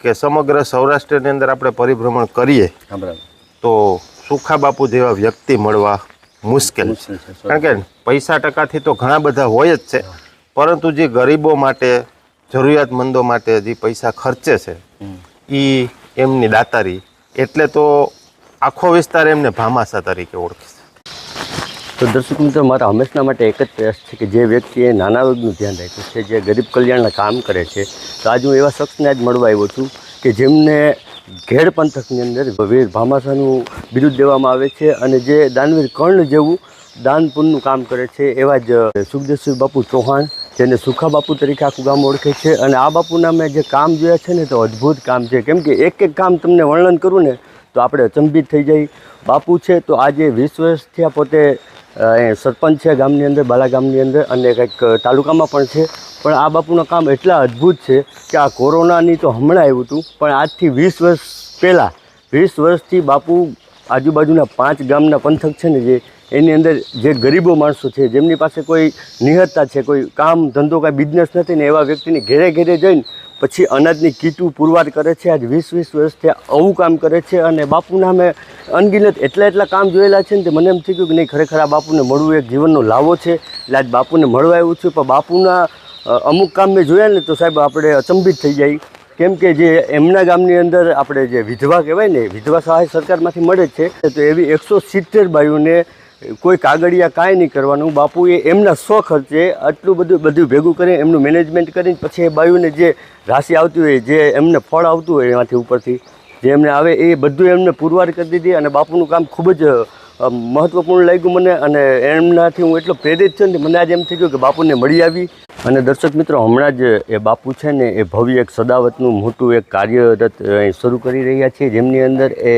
કે સમગ્ર સૌરાષ્ટ્રની અંદર આપણે પરિભ્રમણ કરીએ તો સુખા બાપુ જેવા વ્યક્તિ મળવા મુશ્કેલ છે. કારણ કે પૈસા ટકાથી તો ઘણા બધા હોય જ છે પરંતુ જે ગરીબો માટે જરૂરિયાતમંદો માટે જે પૈસા ખર્ચે છે એ એમની દાતારી એટલે તો આખો વિસ્તાર એમને ભામાસા તરીકે ઓળખે છે. તો દર્શક મિત્રો, મારા હંમેશના માટે એક જ પ્રયાસ છે કે જે વ્યક્તિએ નાના વર્ગનું ધ્યાન રાખ્યું છે, જે ગરીબ કલ્યાણના કામ કરે છે. તો આજ હું એવા શખ્સને આજ મળવા આવ્યો છું કે જેમને ઘેડ પંથકની અંદર વીર ભામાસાનું બિરુદ દેવામાં આવે છે અને જે દાનવીર કર્ણ જેવું દાન પુણ્યનું કામ કરે છે, એવા જ સુખદેવસિંહ બાપુ ચૌહાણ, જેને સુખા બાપુ તરીકે આખું ગામ ઓળખે છે. અને આ બાપુના મેં જે કામ જોયા છે ને, તો અદ્ભુત કામ છે. કેમ કે એક એક કામ તમને વર્ણન કરું ને, તો આપણે અચંબિત થઈ જાય. બાપુ છે તો આજે વીસ વર્ષથી આ પોતે સરપંચ છે ગામની અંદર, બાલા ગામની અંદર અને કંઈક તાલુકામાં પણ છે. પણ આ બાપુના કામ એટલા અદ્ભુત છે કે આ કોરોનાની તો હમણાં આવ્યું હતું, પણ આજથી વીસ વર્ષ પહેલાં, વીસ વર્ષથી બાપુ આજુબાજુના પાંચ ગામના પંથક છે ને જે, એની અંદર જે ગરીબો માણસો છે, જેમની પાસે કોઈ નિહતતા છે, કોઈ કામ ધંધો, કાંઈ બિઝનેસ નથી ને એવા વ્યક્તિને ઘેરે ઘેરે જઈને પછી અનાજની કીટું પુરવાર કરે છે. આજ વીસ વીસ વર્ષથી આવું કામ કરે છે અને બાપુના મેં અનગિનત એટલા એટલા કામ જોયેલા છે ને તે મને એમ થઈ ગયું કે નહીં, ખરેખર આ બાપુને મળવું એક જીવનનો લાવો છે. એટલે આજ બાપુને મળવા આવ્યું છું. પણ બાપુના અમુક કામ મેં જોયા ને તો સાહેબ આપણે અચંબિત થઈ જાય. કેમ કે જે એમના ગામની અંદર આપણે જે વિધવા કહેવાય ને, વિધવા સહાય સરકારમાંથી મળે છે. તો એવી એકસો સિત્તેર બાયુને કોઈ કાગળિયા કાંઈ નહીં કરવાનું. બાપુએ એમના સ્વ ખર્ચે આટલું બધું બધું ભેગું કરીને એમનું મેનેજમેન્ટ કરીને પછી એ બાયુને જે રાશિ આવતી હોય, જે એમને ફળ આવતું હોય એમાંથી ઉપરથી, જે એમને આવે એ બધું એમને પુરવાર કરી દીધી અને બાપુનું કામ ખૂબ જ મહત્ત્વપૂર્ણ લાગ્યું મને અને એમનાથી હું એટલો પ્રેરિત છું ને મને આજે એમ થઈ ગયું કે બાપુને મળી આવી. અને દર્શક મિત્રો, હમણાં જ એ બાપુ છે ને એ ભવ્ય એક સદાવતનું મોટું એક કાર્યરત અહીં શરૂ કરી રહ્યા છે. જેમની અંદર એ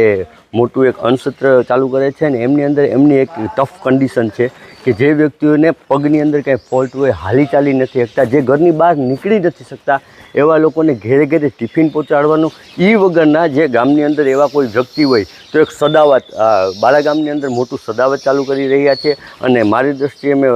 મોટું એક અન્નસત્ર ચાલુ કરે છે અને એમની અંદર એમની એક ટફ કન્ડિશન છે કે જે વ્યક્તિઓને પગની અંદર કંઈ ફોલ્ટ હોય, હાલી ચાલી નથી શકતા, જે ઘરની બહાર નીકળી નથી શકતા, એવા લોકોને ઘેરે ઘેરે ટિફિન પહોંચાડવાનું એ વગરના જે ગામની અંદર એવા કોઈ વ્યક્તિ હોય, તો એક સદાવત બાળા ગામની અંદર મોટું સદાવત ચાલુ કરી રહ્યા છે. અને મારી દ્રષ્ટિએ મેં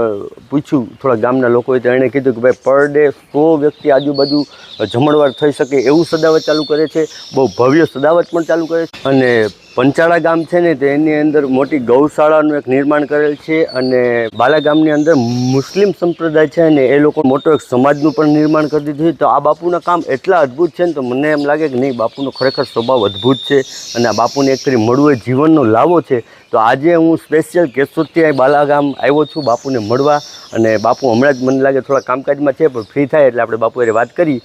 પૂછ્યું, થોડા ગામના લોકોએ તો એણે કીધું કે ભાઈ પર ડે સો વ્યક્તિ આજુબાજુ જમણવાર થઈ શકે એવું સદાવત ચાલુ કરે છે. બહુ ભવ્ય સદાવત પણ ચાલુ કરે છે. અને પંચાળા ગામ છે ને, તો એની અંદર મોટી ગૌશાળાનું એક નિર્માણ કરેલ છે અને બાલા ગામની અંદર મુસ્લિમ સંપ્રદાય છે ને, એ લોકો મોટો એક સમાજનું પણ નિર્માણ કરી દીધું છે. તો આ બાપુના કામ એટલા અદ્ભુત છે ને, તો મને એમ લાગે કે નહીં, બાપુનો ખરેખર સ્વભાવ અદ્ભુત છે અને આ બાપુને એક કરી મળવું એ જીવનનો લાવો છે. તો આજે હું સ્પેશિયલ કેશોદથી અહીં બાલા ગામ આવ્યો છું, બાપુને મળવા. અને બાપુ હમણાં જ મને લાગે થોડા કામકાજમાં છે, પણ ફ્રી થાય એટલે આપણે બાપુ એ વાત કરી.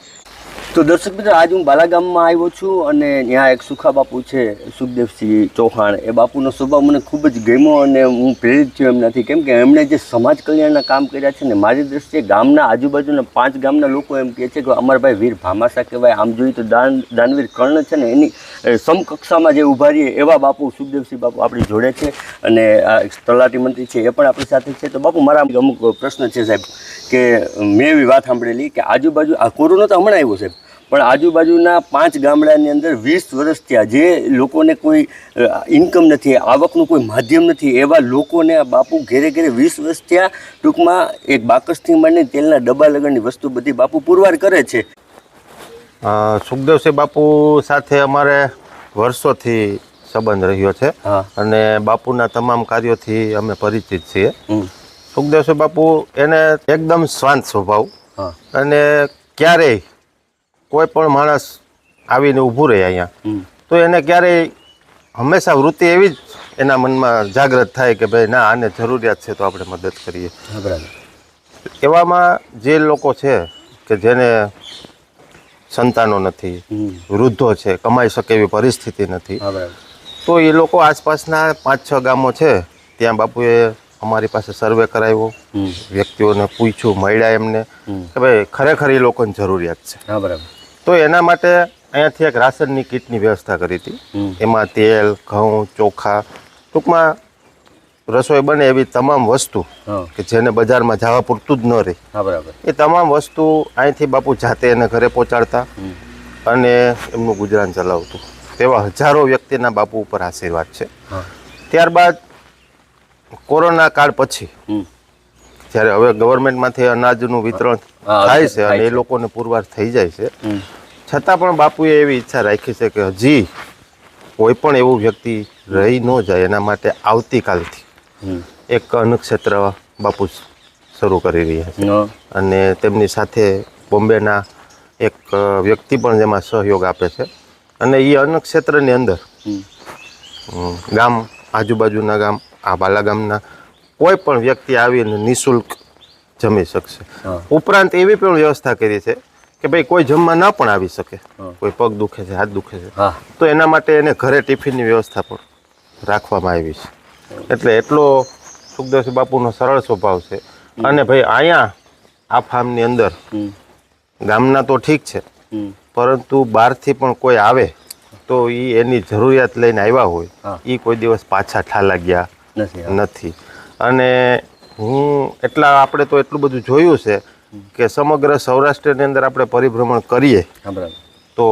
તો દર્શક મિત્રો, આજ હું બાલા ગામમાં આવ્યો છું અને ત્યાં એક સુખા બાપુ છે, સુખદેવસિંહ ચૌહાણ. એ બાપુનો સ્વભાવ મને ખૂબ જ ગમ્યો અને હું પ્રેરિત થયો એમનાથી. કેમ કે એમણે જે સમાજ કલ્યાણના કામ કર્યા છે ને, મારી દ્રષ્ટિએ ગામના આજુબાજુના પાંચ ગામના લોકો એમ કહે છે કે અમરભાઈ વીર ભામાસા કહેવાય, આમ જોઈએ તો દાન, દાનવીર કર્ણ છે ને, એની સમકક્ષામાં જે ઊભા રહીએ એવા બાપુ, સુખદેવસિંહ બાપુ આપણી જોડે છે અને આ તલાટી મંત્રી છે, એ પણ આપણી સાથે છે. તો બાપુ, મારા અમુક પ્રશ્ન છે સાહેબ, કે મેં એવી વાત સાંભળેલી કે આજુબાજુ, આ કોરોના તો હમણાં આવ્યો સાહેબ. પણ આજુબાજુના પાંચ ગામડાની અંદર વીસ વર્ષ થયા જે લોકોને કોઈ ઇન્કમ નથી આવકનું કોઈ માધ્યમ નથી એવા લોકોને આ બાપુ ઘેરે ઘેરે વીસ વર્ષ થયા ટૂંકમાં એક બાકસથી માંડીને તેલના ડબ્બા લગનની વસ્તુ બધી બાપુ પુરવાર કરે છે. સુખદેવસિંહ બાપુ સાથે અમારે વર્ષોથી સંબંધ રહ્યો છે અને બાપુના તમામ કાર્યોથી અમે પરિચિત છીએ. સુખદેવસિંહ બાપુ એને એકદમ શાંત સ્વભાવ અને ક્યારેય કોઈ પણ માણસ આવીને ઊભું રહે અહીંયા. તો એને ક્યારેય હંમેશા વૃત્તિ એવી જ એના મનમાં જાગ્રત થાય કે ભાઈ ના આને જરૂરિયાત છે તો આપણે મદદ કરીએ. બરાબર. એવામાં જે લોકો છે કે જેને સંતાનો નથી વૃદ્ધો છે કમાઈ શકે એવી પરિસ્થિતિ નથી તો એ લોકો આસપાસના પાંચ છ ગામો છે ત્યાં બાપુએ અમારી પાસે સર્વે કરાવ્યો. વ્યક્તિઓને પૂછ્યું મળ્યા એમને કે ભાઈ ખરેખર એ લોકોની જરૂરિયાત છે. બરાબર. તો એના માટે અહીંયાથી એક રાશનની કીટની વ્યવસ્થા કરી હતી. એમાં તેલ ઘઉં ચોખા ટૂંકમાં રસોઈ બને એવી તમામ વસ્તુ કે જેને બજારમાં જવા પૂરતું જ ન રહે. બરાબર. એ તમામ વસ્તુ અહીંથી બાપુ જાતે એને ઘરે પહોંચાડતા અને એમનું ગુજરાન ચલાવતું. તેવા હજારો વ્યક્તિના બાપુ ઉપર આશીર્વાદ છે. ત્યારબાદ કોરોના કાળ પછી જ્યારે હવે ગવર્મેન્ટમાંથી અનાજનું વિતરણ થાય છે અને એ લોકોને પુરવાર થઈ જાય છે. છતાં પણ બાપુએ એવી ઈચ્છા રાખી છે કે હજી કોઈ પણ એવું વ્યક્તિ રહી ન જાય એના માટે આવતીકાલથી એક અન્નક્ષેત્ર બાપુ શરૂ કરી રહ્યા છે. અને તેમની સાથે બોમ્બેના એક વ્યક્તિ પણ જેમાં સહયોગ આપે છે. અને એ અન્નક્ષેત્રની અંદર ગામ આજુબાજુના ગામ આ બાલા ગામના કોઈ પણ વ્યક્તિ આવીને નિઃશુલ્ક જમી શકશે. ઉપરાંત એવી પણ વ્યવસ્થા કરી છે કે ભાઈ કોઈ જમવા ન પણ આવી શકે. કોઈ પગ દુખે છે હાથ દુખે છે. તો એના માટે એને ઘરે ટિફિનની વ્યવસ્થા પણ રાખવામાં આવી છે. એટલે એટલો સુખદેવ બાપુનો સરળ સ્વભાવ છે. અને ભાઈ અહીંયા આ ફાર્મની અંદર ગામના તો ઠીક છે. પરંતુ બહારથી પણ કોઈ આવે તો એ એની જરૂરિયાત લઈને આવ્યા હોય. એ કોઈ દિવસ પાછા ઠાલા ગયા નથી. અને હું એટલા આપણે તો એટલું બધું જોયું છે કે સમગ્ર સૌરાષ્ટ્રની અંદર આપણે પરિભ્રમણ કરીએ તો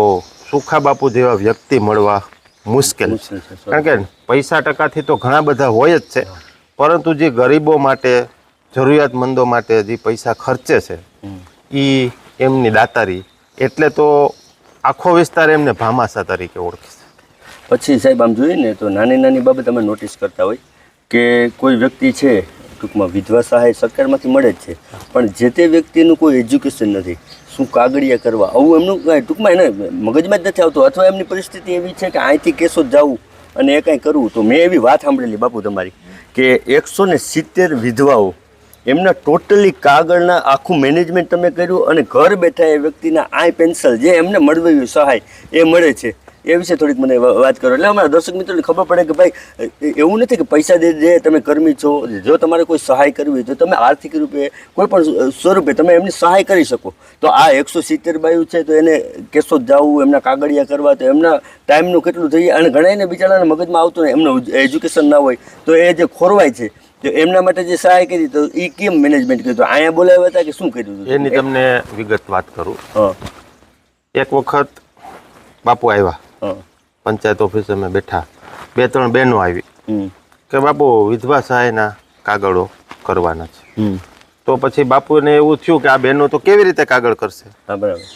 સુખા બાપુ જેવા વ્યક્તિ મળવા મુશ્કેલ છે. કારણ કે પૈસા ટકાથી તો ઘણા બધા હોય જ છે. પરંતુ જે ગરીબો માટે જરૂરિયાતમંદો માટે જે પૈસા ખર્ચે છે એ એમની દાતારી એટલે તો આખો વિસ્તાર એમને ભામાસા તરીકે ઓળખે છે. પછી સાહેબ આમ જોઈએ ને તો નાની નાની બાબત અમે નોટિસ કરતા હોય કે કોઈ વ્યક્તિ છે ટૂંકમાં વિધવા સહાય સરકારમાંથી મળે જ છે. પણ જે તે વ્યક્તિનું કોઈ એજ્યુકેશન નથી, શું કાગળિયા કરવા, આવું એમનું કાંઈ ટૂંકમાં એને મગજમાં જ નથી આવતું. અથવા એમની પરિસ્થિતિ એવી છે કે અહીંથી કેસો જવું અને એ કાંઈ કરવું. તો મેં એવી વાત સાંભળેલી બાપુ તમારી, કે એકસો ને સિત્તેર વિધવાઓ, એમના ટોટલી કાગળના આખું મેનેજમેન્ટ તમે કર્યું અને ઘર બેઠા એ વ્યક્તિના આઈ પેન્સિલ જે એમને મળવી સહાય, એ મળે છે. એ વિશે થોડીક મને વાત કરો. એટલે અમારા દર્શક મિત્રોને ખબર પડે કે ભાઈ એવું નથી કે પૈસા દે દે તમે કર્મી છો. જો તમારે કોઈ સહાય કરવી હોય તો તમે આર્થિક રૂપે કોઈ પણ સ્વરૂપે તમે એમની સહાય કરી શકો. તો આ એકસો સિત્તેર બાયું છે તો એને કેસો જવું એમના કાગળિયા કરવા તો એમના ટાઈમનું કેટલું થઈ અને ઘણાને બિચારાના મગજમાં આવતું ને એમનું એજ્યુકેશન ના હોય. તો એ જે ખોરવાય છે તો એમના માટે જે સહાય કરી તો એ કેમ મેનેજમેન્ટ કર્યું તો અહીંયા બોલાવ્યા હતા કે શું કર્યું હતું? એની તમને વિગત વાત કરું. એક વખત બાપુ આવ્યા. પંચાયત ઓફિસે અમે બેઠા. બે ત્રણ બહેનો આવી. કે બાપુ વિધવા સહાયના કાગળો કરવાના છે. તો પછી બાપુને એવું થયું કે આ બહેનો તો કેવી રીતે કાગળ કરશે?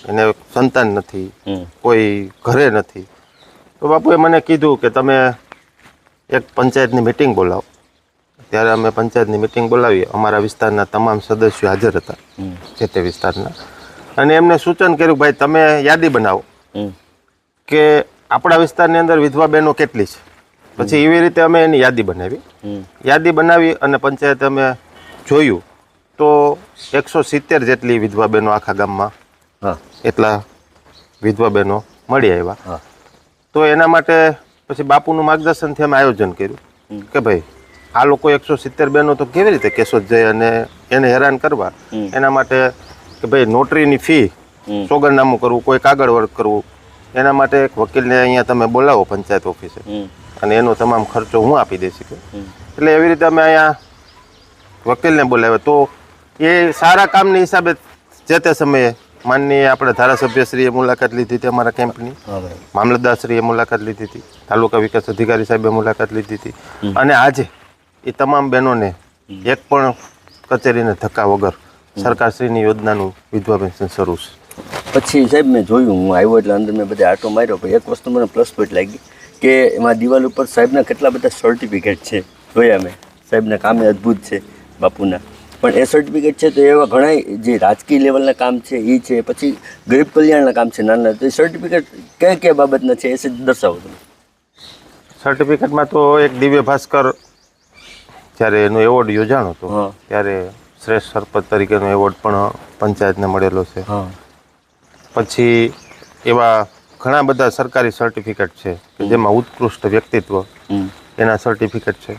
એને સંતાન નથી. કોઈ ઘરે નથી. તો બાપુએ મને કીધું કે તમે એક પંચાયતની મિટિંગ બોલાવો. ત્યારે અમે પંચાયતની મિટિંગ બોલાવી અમારા વિસ્તારના તમામ સદસ્યો હાજર હતા. જે તે વિસ્તારના. અને એમને સૂચન કર્યું ભાઈ તમે યાદી બનાવો. કે આપણા વિસ્તારની અંદર વિધવા બહેનો કેટલી છે? પછી એવી રીતે અમે એની યાદી બનાવી. યાદી બનાવી અને પંચાયતે અમે જોયું તો એકસો સિત્તેર જેટલી વિધવા બહેનો આખા ગામમાં હા. એટલા વિધવા બહેનો મળી આવ્યા. તો એના માટે પછી બાપુનું માર્ગદર્શનથી અમે આયોજન કર્યું કે ભાઈ આ લોકો એકસો સિત્તેર બહેનો તો કેવી રીતે કેશોદ જાય અને એને હેરાન કરવા? એના માટે કે ભાઈ નોટરીની ફી સોગરનામું કરવું કોઈ કાગળ વર્ક કરવું એના માટે એક વકીલને અહીંયા તમે બોલાવો પંચાયત ઓફિસે. અને એનો તમામ ખર્ચો હું આપી દઈશ કે એટલે એવી રીતે અમે અહીંયા વકીલને બોલાવ્યો. તો એ સારા કામની હિસાબે જે તે સમયે માનનીય આપણે ધારાસભ્યશ્રીએ મુલાકાત લીધી હતી અમારા કેમ્પની. મામલતદારશ્રીએ મુલાકાત લીધી હતી. તાલુકા વિકાસ અધિકારી સાહેબે મુલાકાત લીધી હતી. અને આજે એ તમામ બહેનોને એક પણ કચેરીને ધક્કા વગર સરકારશ્રીની યોજનાનું વિધવા પેન્શન શરૂ છે. પછી સાહેબ મેં જોયું હું આવ્યો એટલે અંદર મેં બધે આટો માર્યો પણ એક વસ્તુ મને પ્લસ પોઈન્ટ લાગી કે એમાં દિવાલ ઉપર સાહેબના કેટલા બધા સર્ટિફિકેટ છે જોયા મેં. સાહેબના કામે અદ્ભુત છે બાપુના. પણ એ સર્ટિફિકેટ છે તો એવા ઘણા જે રાજકીય લેવલના કામ છે એ છે પછી ગરીબ કલ્યાણના કામ છે નાના. તો એ સર્ટિફિકેટ કયા કયા બાબતના છે એ દર્શાવો તમે. સર્ટિફિકેટમાં તો એક દિવ્ય ભાસ્કર જ્યારે એનો એવોર્ડ યોજાણો હતો હા. ત્યારે શ્રેષ્ઠ સરપંચ તરીકેનો એવોર્ડ પણ પંચાયતને મળેલો છે. હા. પછી એવા ઘણા બધા સરકારી સર્ટિફિકેટ છે કે જેમાં ઉત્કૃષ્ટ વ્યક્તિત્વ એના સર્ટિફિકેટ છે.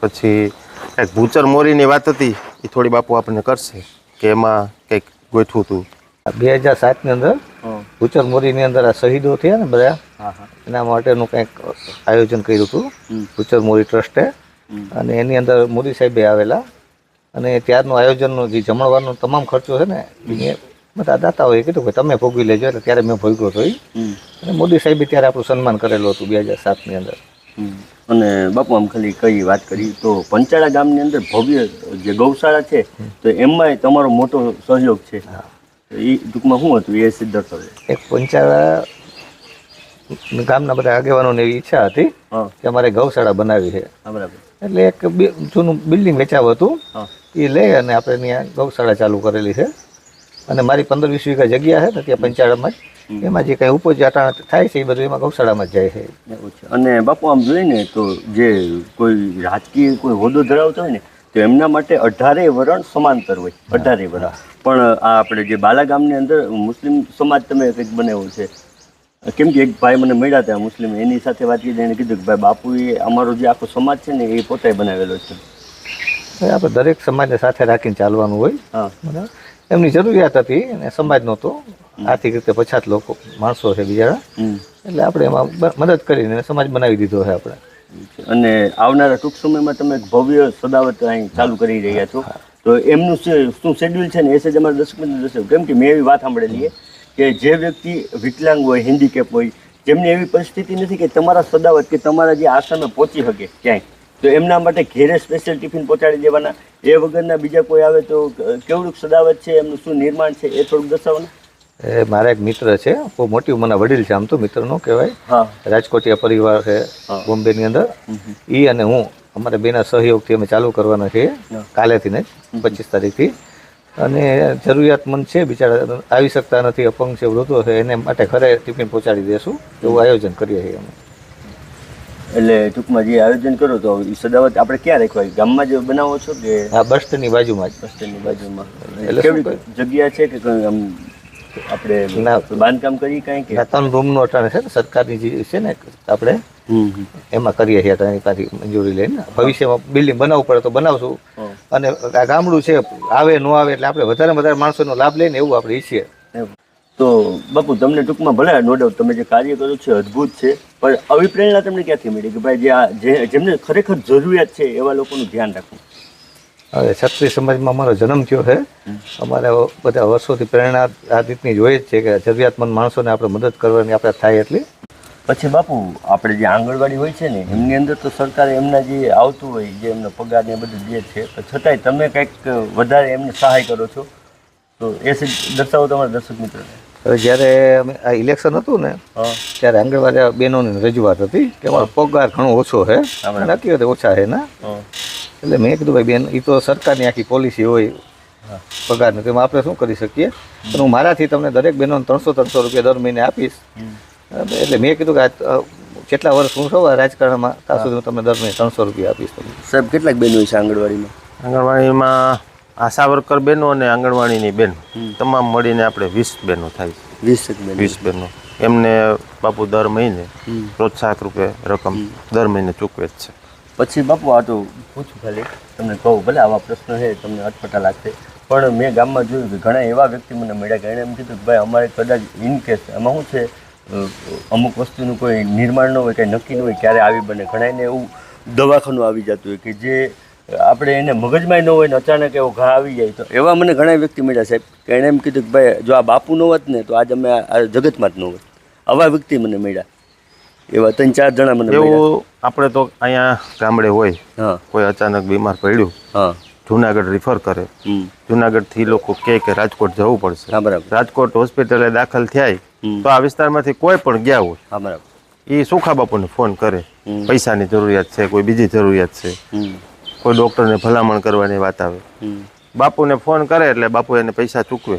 પછી કંઈક ભૂચર મોરીની વાત હતી એ થોડી બાપુ આપણને કરશે કે એમાં કંઈક ગોઠવું હતું બે હજાર સાતની અંદર ભૂચર મોરીની અંદર આ શહીદો થયા ને બધા હા હા. એના માટેનું કંઈક આયોજન કર્યું હતું. ભૂચર મોરી ટ્રસ્ટે. અને એની અંદર મોદી સાહેબે આવેલા. અને ત્યારનું આયોજનનો જે જમણવારનો તમામ ખર્ચો છે ને એ બધા દાતાઓએ કીધું કે તમે ભોગવી લેજો એટલે ત્યારે મેં ભોગ્યો હતો અને મોદી સાહેબે ત્યારે આપણું સન્માન કરેલું હતું બે હજાર સાતની અંદર. અને બાપુ આમ ખાલી કઈ વાત કરી તો પંચાળા ગામની અંદર ભવ્ય જે ગૌશાળા છે તો એમાંય તમારો મોટો સહયોગ છે. એ ટૂંકમાં શું હતું? એ સિદ્ધાર્થ એક પંચાળા ગામના બધા આગેવાનોને એવી ઈચ્છા હતી કે અમારે ગૌશાળા બનાવી છે. બરાબર. એટલે એક જૂનું બિલ્ડિંગ વેચાવું હતું. એ લઈ અને આપણે ત્યાં ગૌશાળા ચાલુ કરેલી છે. અને મારી પંદર વીસ વીઘા જગ્યા છે ને ત્યાં પંચાળામાં જ. એમાં જે કાંઈ ઉપજ અટાણ થાય છે એ બધું એમાં ગૌશાળામાં જ જાય છે. અને બાપુ આમ જોઈને તો જે કોઈ રાજકીય કોઈ હોદ્દો ધરાવતો હોય ને તો એમના માટે અઢારે વરણ સમાંતર હોય. અઢારે વરણ. પણ આ આપણે જે બાલા ગામની અંદર મુસ્લિમ સમાજ તમે કંઈક બનાવ્યો છે. કેમ કે એક ભાઈ મને મળ્યા હતા મુસ્લિમ એની સાથે વાત કરી એને કીધું કે ભાઈ બાપુએ અમારો જે આખો સમાજ છે ને એ પોતે બનાવેલો છે. આપણે દરેક સમાજને સાથે રાખીને ચાલવાનું હોય. હા. બરાબર. એમની જરૂરિયાત હતી અને સમાજ નહોતો. આર્થિક રીતે પછાત લોકો માણસો છે બિચારા. એટલે આપણે એમાં મદદ કરીને સમાજ બનાવી દીધો છે આપણે. અને આવનારા ટૂંક સમયમાં તમે ભવ્ય સદાવત અહીં ચાલુ કરી રહ્યા છો. તો એમનું શું શેડ્યુલ છે ને? એ છે અમારા દર્શક મિત્રો દર્શક કેમ કે મેં એવી વાત સાંભળેલી છે કે જે વ્યક્તિ વિકલાંગ હોય હેન્ડીકેપ હોય જેમની એવી પરિસ્થિતિ નથી કે તમારા સદાવત કે તમારા જે આશ્રમે પહોંચી શકે ક્યાંય. તો એમના માટે ઘેરે સ્પેશિયલ ટિફિન પહોંચાડી દેવાના. એ વગરના બીજા કોઈ આવે તો કેવડુંક સદાવત છે એમનું શું નિર્માણ છે એ થોડુંક દર્શાવો ને એ મારા એક મિત્ર છે બહુ મોટી ઉંમરના વડીલ છે આમ તો મિત્રનો કહેવાય. રાજકોટિયા પરિવાર છે બોમ્બેની અંદર. એ અને હું અમારે બેના સહયોગથી અમે ચાલુ કરવાના છીએ કાલેથી ને પચીસ તારીખથી. અને જરૂરિયાતમંદ છે બિચારા આવી શકતા નથી અપંગ છે વૃદ્ધો છે એને માટે ઘરે ટિફિન પહોંચાડી દેશું એવું આયોજન કરીએ છીએ અમે. એટલે ટૂંકમાં જે આયોજન કરો તો એ સદાવત આપણે ક્યાં રાખવાય? ગામમાં જ બનાવો છો કે હા બસ સ્ટેન્ડની બાજુમાં જ. બસ સ્ટેન્ડની બાજુમાં કેવી જગ્યા છે કે આમ આપણે બાંધકામ કરી કાંઈ કે? ત્રણ રૂમનો અટાણે છે ને સરકારની જે છે ને આપણે એમાં કરીએ છીએ એની પાછી મંજૂરી લઈને. ભવિષ્યમાં બિલ્ડિંગ બનાવવું પડે તો બનાવશું. અને આ ગામડું છે આવે ન આવે એટલે આપણે વધારે વધારે માણસોનો લાભ લઈને એવું આપણે ઈચ્છીએ. તો બાપુ તમને ટૂંકમાં ભલે નો ડાઉટ તમે જે કાર્ય કરો છો અદ્ભુત છે પણ આવી પ્રેરણા તમને ક્યાંથી મળી કે ભાઈ જે આ જેમને ખરેખર જરૂરિયાત છે એવા લોકોનું ધ્યાન રાખવું? હવે ક્ષત્રિય સમાજમાં અમારો જન્મ થયો છે. અમારે બધા વર્ષોથી પ્રેરણા આ રીતની જોઈએ જ છે કે જરૂરિયાતમંદ માણસોને આપણે મદદ કરવાની આપણે થાય એટલી. પછી બાપુ આપણે જે આંગણવાડી હોય છે ને એમની અંદર તો સરકારે એમના જે આવતું હોય જે એમનો પગાર ને એ બધું જે છે. છતાંય તમે કંઈક વધારે એમને સહાય કરો છો તો એ દર્શાવો તમારા દર્શક મિત્રોને. હવે જ્યારે અમે આ ઇલેક્શન હતું ને ત્યારે આંગણવાડી બહેનોની રજૂઆત હતી કે અમારો પગાર ઘણો ઓછો છે. અને હકીકતે ઓછા છે ના. એટલે મેં કીધું ભાઈ બેન એ તો સરકારની આખી પોલિસી હોય. પગારની એમાં આપણે શું કરી શકીએ? પણ હું મારાથી તમને દરેક બહેનોને ત્રણસો ત્રણસો રૂપિયા દર મહિને આપીશ. એટલે મેં કીધું કે આ અ, જેટલા વર્ષ હું છું આ રાજકારણમાં ત્યાં સુધી હું તમને દર મહિને ત્રણસો રૂપિયા આપીશ તમને. સાહેબ કેટલાક બહેનો છે આંગણવાડીમાં? આંગણવાડીમાં આશા વર્કર બહેનો અને આંગણવાડીની બેન તમામ મળીને આપણે વીસ બહેનો થાય. વીસ વીસ બહેનો એમને બાપુ દર મહિને. પ્રોત્સાહક રૂપે રકમ દર મહિને ચૂકવે જ છે. પછી બાપુ આ તો પૂછું ખાલી તમને કહું ભલે આવા પ્રશ્ન છે તમને અટપટા લાગશે પણ મેં ગામમાં જોયું કે ઘણા એવા વ્યક્તિ મને મળ્યા કે એણે એમ કીધું કે ભાઈ અમારે કદાચ ઇન કેસ એમાં શું છે અમુક વસ્તુનું કોઈ નિર્માણ ન હોય કંઈ નક્કી ન હોય ક્યારે આવી બને. ઘણાને એવું દવાખાનું આવી જતું હોય કે જે આપણે એને મગજમાં ન હોય ને અચાનક એવો ઘા આવી જાય તો. એવા મને ઘણા વ્યક્તિ મળ્યા સાહેબ કે એણે એમ કીધું કે ભાઈ જો આ બાપુ ન હોત ને તો આજ અમે આ જગતમાં જ ન હોત. આવા વ્યક્તિ મને મળ્યા. એવા ત્રણ ચાર જણા મને એવું આપણે તો અહીંયા ગામડે હોય કોઈ અચાનક બીમાર પડ્યું હા. જુનાગઢ રિફર કરે. જુનાગઢથી લોકો કહે કે રાજકોટ જવું પડશે. બરાબર. રાજકોટ હોસ્પિટલે દાખલ થાય તો આ વિસ્તારમાંથી કોઈ પણ ગયા હોય બરાબર. એ સુખા બાપુને ફોન કરે પૈસાની જરૂરિયાત છે કોઈ બીજી જરૂરિયાત છે. કોઈ ડૉક્ટરને ભલામણ કરવાની વાત આવે. બાપુને ફોન કરે એટલે બાપુ એને પૈસા ચૂકવે.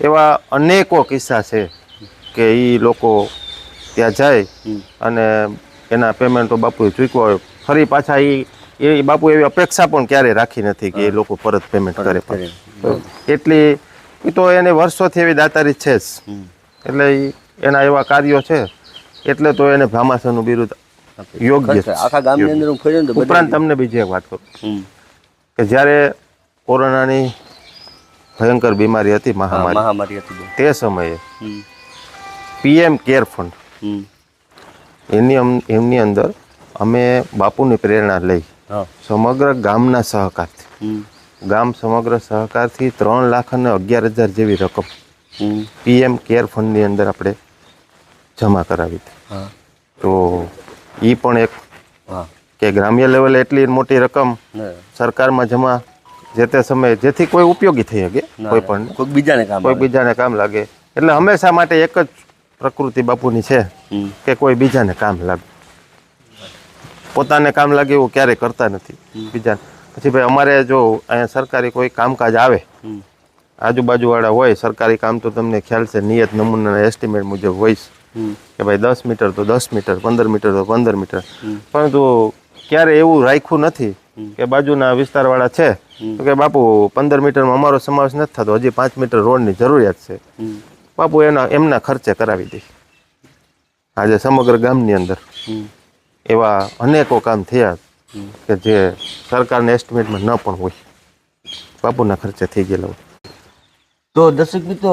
એવા અનેકો કિસ્સા છે કે એ લોકો ત્યાં જાય અને એના પેમેન્ટો બાપુએ ચૂકવા હોય. ફરી પાછા એ એ બાપુ એવી અપેક્ષા પણ ક્યારેય રાખી નથી કે એ લોકો પરત પેમેન્ટ કરે. એટલી એ તો એને વર્ષોથી એવી દાતારી છે જ. એટલે એના એવા કાર્યો છે. એટલે તો એને ભામાસરનું બિરુદ યોગ્ય આખા ગામની અંદર હું ફર્યો ને ઉપરાંત તમને બીજી એક વાત કરું કે જ્યારે કોરોનાની ભયંકર બીમારી હતી મહામારી. મહામારી હતી તે સમયે. PM care fund. એની એમની અંદર અમે બાપુની પ્રેરણા લઈ સમગ્ર ગામના સહકારથી. ગામ સમગ્ર સહકારથી ત્રણ લાખ અને અગિયાર હજાર જેવી રકમ પીએમ કેર ફંડની અંદર આપણે જમા કરાવી હતી. તો એ પણ એક. કે ગ્રામ્ય લેવલે એટલી મોટી રકમ સરકારમાં જમા જે તે સમયે જેથી કોઈ ઉપયોગી થઈ શકે કોઈ પણ કોઈ બીજાને કામ કોઈ બીજાને કામ લાગે. એટલે હંમેશા માટે એક જ પ્રકૃતિ બાપુની છે કે કોઈ બીજાને કામ લાગે. પોતાને કામ લાગે એવું ક્યારેય કરતા નથી બીજા. પછી ભાઈ અમારે જો અહીંયા સરકારી કોઈ કામકાજ આવે આજુબાજુવાળા હોય સરકારી કામ તો તમને ખ્યાલ છે નિયત નમૂનાના એસ્ટિમેટ મુજબ હોય. કે ભાઈ દસ મીટર તો દસ મીટર પંદર મીટર તો પંદર મીટર. પરંતુ ક્યારે એવું રાખ્યું નથી કે બાજુના વિસ્તારવાળા છે તો કે બાપુ પંદર મીટરમાં અમારો સમાવેશ નથી થતો હજી પાંચ મીટર રોડની જરૂરિયાત છે. બાપુ એના એમના ખર્ચે કરાવી દે. આજે સમગ્ર ગામની અંદર એવા અનેકો કામ થયા કે જે સરકારના એસ્ટિમેટમાં ન પણ હોય. બાપુના ખર્ચે થઈ ગયેલા હોય. તો દર્શક મિત્રો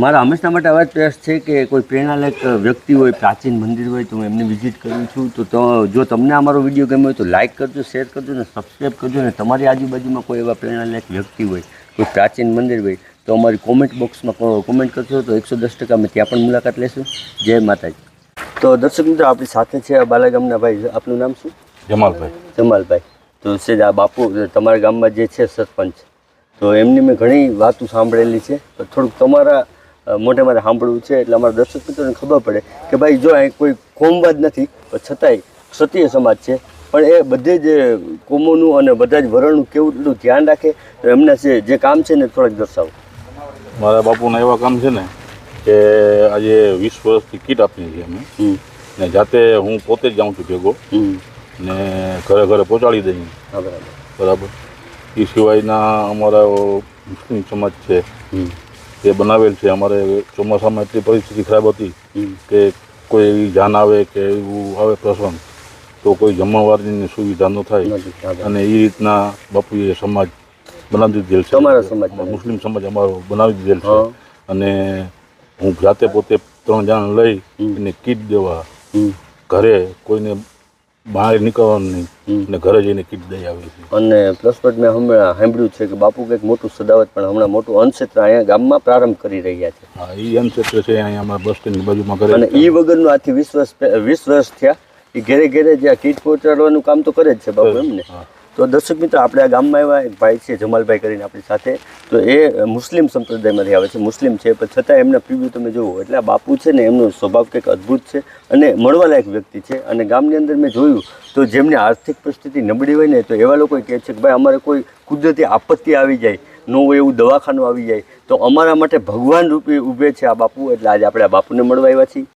મારા હંમેશા માટે આવા જ પ્રયાસ છે કે કોઈ પ્રેરણાલાયક વ્યક્તિ હોય પ્રાચીન મંદિર હોય તો હું એમની વિઝિટ કરું છું. તો તો જો તમને અમારો વીડિયો ગમ્યો હોય તો લાઇક કરજો શેર કરજો ને સબસ્ક્રાઈબ કરજો. ને તમારી આજુબાજુમાં કોઈ એવા પ્રેરણાલાયક વ્યક્તિ હોય કોઈ પ્રાચીન મંદિર હોય તો અમારી કોમેન્ટ બોક્સમાં કોમેન્ટ કરશો તો એકસો દસ ટકા અમે ત્યાં પણ મુલાકાત લેશું. જય માતાજી. તો દર્શક મિત્રો આપણી સાથે છે બાલાગામના ભાઈ. આપનું નામ શું? જમાલભાઈ. જમાલભાઈ. તો છે આ બાપુ તમારા ગામમાં જે છે સરપંચ. તો એમની મેં ઘણી વાતો સાંભળેલી છે. તો થોડુંક તમારા મોટે મારે સાંભળવું છે એટલે અમારા દર્શક મિત્રોને ખબર પડે કે ભાઈ જો અહીં કોઈ કોમવાદ નથી પણ છતાંય ક્ષત્રિય સમાજ છે. પણ એ બધે જ કોમોનું અને બધા જ વરણનું કેવું એટલું ધ્યાન રાખે તો એમને જે જે કામ છે ને થોડાક દર્શાવો. મારા બાપુના એવા કામ છે ને કે આજે વીસ વર્ષથી કીટ આપી છે અમે. ને જાતે હું પોતે જ જાઉં છું ભેગો. ને ઘરે ઘરે પહોંચાડી દઈએ. બરાબર? એ સિવાયના અમારા મુસ્લિમ સમાજ છે. એ બનાવેલ છે. અમારે ચોમાસામાં એટલી પરિસ્થિતિ ખરાબ હતી કે કોઈ એવી જાન આવે કે એવું આવે પ્રસંગ તો કોઈ જમણવારની સુવિધા ન થાય. અને એ રીતના બાપુએ સમાજ બનાવી દીધેલ છે. મુસ્લિમ સમાજ અમારો બનાવી દીધેલ છે. અને હું જાતે પોતે ત્રણ જણ લઈ એને કીટ દેવા ઘરે કોઈને બહાર નીકળવાનું નહીં. અને ઘરે જઈને કીટ દઈ આવે છે અને પ્લસ પોઈન્ટ મેં હમણાં સાંભળ્યું છે કે બાપુ કંઈક મોટું સદાવત પણ હમણાં મોટું અનક્ષેત્ર અહીંયા ગામમાં પ્રારંભ કરી રહ્યા છે હા એ એમ છે અહીંયા અમારા બસ સ્ટેન્ડની બાજુમાં કરે અને એ વગરનું આથી વીસ વર્ષ વીસ વર્ષ થયા એ ઘેરે ઘેરે જે કીટ પહોંચાડવાનું કામ તો કરે જ છે બાપુ એમને હા. તો દર્શક મિત્રો, આપણે આ ગામમાં એવા એક ભાઈ છે, જમાલભાઈ કરીને આપણી સાથે. તો એ મુસ્લિમ સંપ્રદાયમાંથી આવે છે, મુસ્લિમ છે, પણ છતાં એમના પીવું તમે જુઓ, એટલે આ બાપુ છે ને, એમનો સ્વભાવ કંઈક અદ્ભુત છે અને મળવાલાયક વ્યક્તિ છે. અને ગામની અંદર મેં જોયું, તો જેમને આર્થિક પરિસ્થિતિ નબળી હોય ને, તો એવા લોકો કહે છે કે, ભાઈ, અમારે કોઈ કુદરતી આપત્તિ આવી જાય, ન હોય એવું દવાખાનું આવી જાય, તો અમારા માટે ભગવાન રૂપે ઊભે છે આ બાપુ, એટલે આજે આપણે આ બાપુને મળવા આવ્યા છીએ.